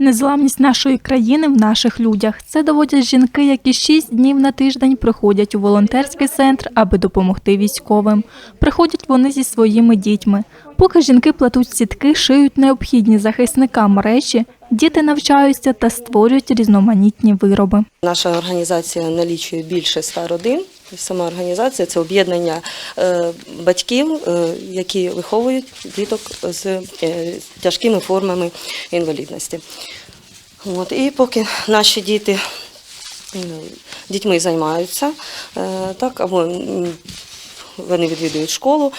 Незламність нашої країни в наших людях. Це доводять жінки, які шість днів на тиждень приходять у волонтерський центр, аби допомогти військовим. Приходять вони зі своїми дітьми. Поки жінки плетуть сітки, шиють необхідні захисникам речі, діти навчаються та створюють різноманітні вироби. Наша організація налічує більше ста родин. Сама організація це об'єднання е, батьків, е, які виховують діток з е, тяжкими формами інвалідності. От, і поки наші діти дітьми займаються, так, або вони відвідують школу,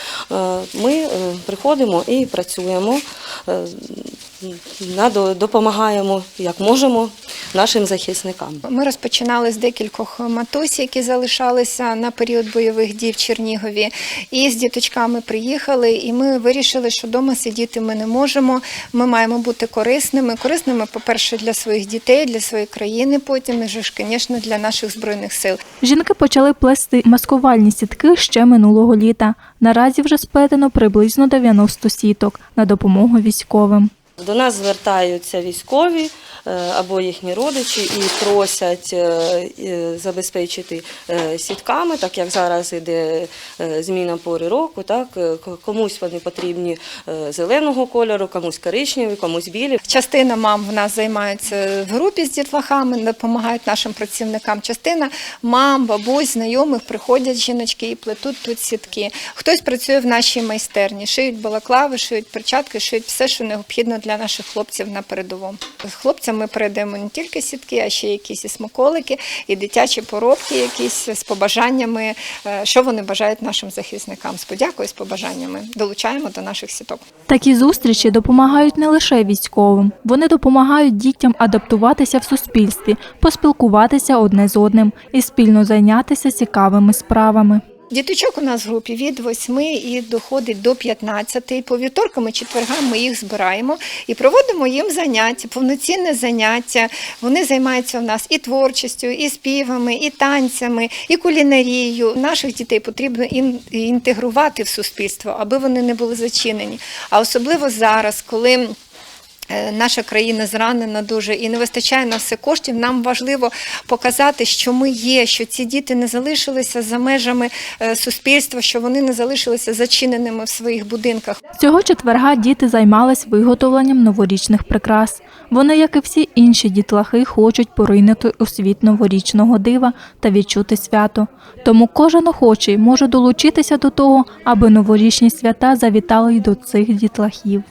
ми приходимо і працюємо, допомагаємо як можемо нашим захисникам. Ми розпочинали з декількох матусів, які залишалися на період бойових дій в Чернігові. І з діточками приїхали, і ми вирішили, що вдома сидіти ми не можемо. Ми маємо бути корисними. Корисними, по-перше, для своїх дітей, для своєї країни, потім і ж, звісно, для наших збройних сил. Жінки почали плести маскувальні сітки ще минулого літа. Наразі вже сплетено приблизно 90 сіток на допомогу військовим. До нас звертаються військові е, або їхні родичі і просять е, забезпечити е, сітками, так як зараз іде е, зміна пори року. Так комусь вони потрібні зеленого кольору, комусь коричневі, комусь білі. Частина мам в нас займаються в групі з дітлахами, допомагають нашим працівникам. Частина мам, бабусь, знайомих приходять жіночки і плетуть тут сітки. Хтось працює в нашій майстерні, шиють балаклави, шиють перчатки, шиють все, що необхідно для наших хлопців на передовому. Хлопцям ми передаємо не тільки сітки, а ще якісь і смаколики, і дитячі поробки, якісь з побажаннями, е, що вони бажають нашим захисникам. З подякою, з побажаннями долучаємо до наших сіток. Такі зустрічі допомагають не лише військовим, вони допомагають дітям адаптуватися в суспільстві, поспілкуватися одне з одним і спільно зайнятися цікавими справами. Діточок у нас в групі від 8 і доходить до 15. По вівторкам і четвергам ми їх збираємо і проводимо їм заняття, повноцінне заняття. Вони займаються у нас і творчістю, і співами, і танцями, і кулінарією. Наших дітей потрібно ін- інтегрувати в суспільство, аби вони не були зачинені. А особливо зараз, коли Наша країна зранена дуже і не вистачає на все коштів. Нам важливо показати, що ми є, що ці діти не залишилися за межами е, суспільства, що вони не залишилися зачиненими в своїх будинках. Цього четверга діти займались виготовленням новорічних прикрас. Вони, як і всі інші дітлахи, хочуть поринути у світ новорічного дива та відчути свято. Тому кожен охочий може долучитися до того, аби новорічні свята завітали й до цих дітлахів.